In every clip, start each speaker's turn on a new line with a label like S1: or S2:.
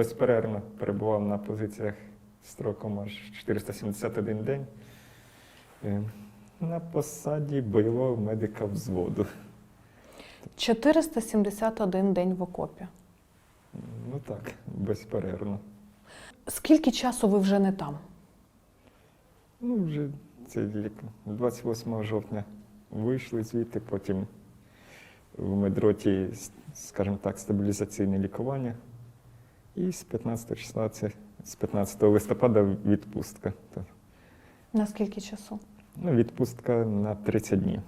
S1: безперервно перебував на позиціях строком аж 471 день е, на посаді бойового медика взводу.
S2: 471 день в окопі.
S1: Ну так, безперервно.
S2: Скільки часу ви вже не там?
S1: Ну, вже це як 28 жовтня вийшли звідти, потім в медроті, скажімо так, стабілізаційне лікування. І з 15 числа, це з 15 листопада відпустка.
S2: На скільки часу?
S1: ну, відпустка на 30 днів.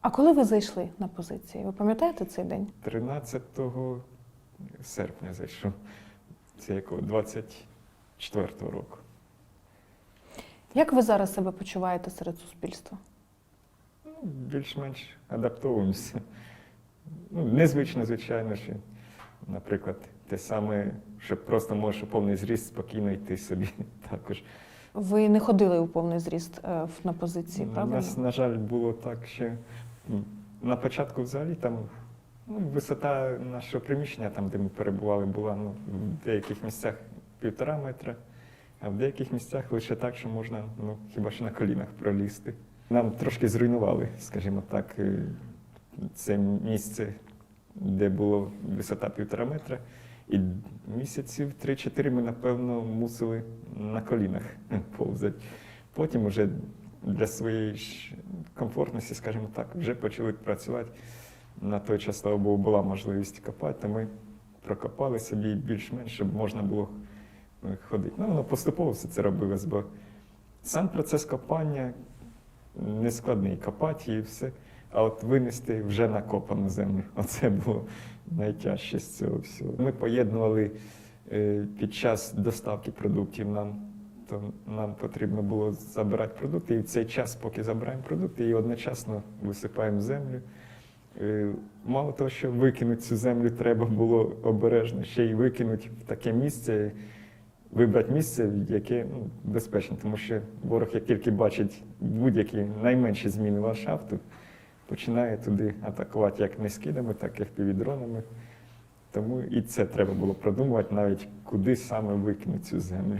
S2: А коли ви зайшли на позиції? Ви пам'ятаєте цей день?
S1: 13 серпня зайшов. Це якого 24 року.
S2: Як ви зараз себе почуваєте серед суспільства?
S1: Ну, більш-менш адаптовуємося. Ну, незвично, звичайно, що, наприклад, те саме, що просто можеш у повний зріст спокійно йти собі також.
S2: Ви не ходили у повний зріст е, на позиції,
S1: У нас, на жаль, було так, що на початку взагалі там ну, висота нашого приміщення, там, де ми перебували, була ну, в деяких місцях півтора метра, а в деяких місцях лише так, що можна ну, хіба що на колінах пролізти. Нам трошки зруйнували, скажімо так, е, це місце, де було висота півтора метра. І місяців 3-4 ми, напевно, мусили на колінах повзати. Потім вже для своєї комфортності, скажімо так, вже почали працювати. На той час, слава Богу, була можливість копати, то ми прокопали собі більш-менш, щоб можна було е, ходити. Ну, воно поступово все це робилось, бо сам процес копання не складний, копати і все. А от винести вже накопану землю. Оце було найтяжче з цього всього. Ми поєднували е, під час доставки продуктів нам то нам потрібно було забирати продукти, і в цей час, поки забираємо продукти, і одночасно висипаємо землю. Е, Мало того, що викинути цю землю треба було обережно, ще й викинути в таке місце, вибрати місце, яке ну, безпечне, тому що ворог, як тільки бачить будь-які найменші зміни ландшафту, починає туди атакувати як не скидами, так і впівдронами. Тому і це треба було продумувати навіть, куди саме викинуть цю землю.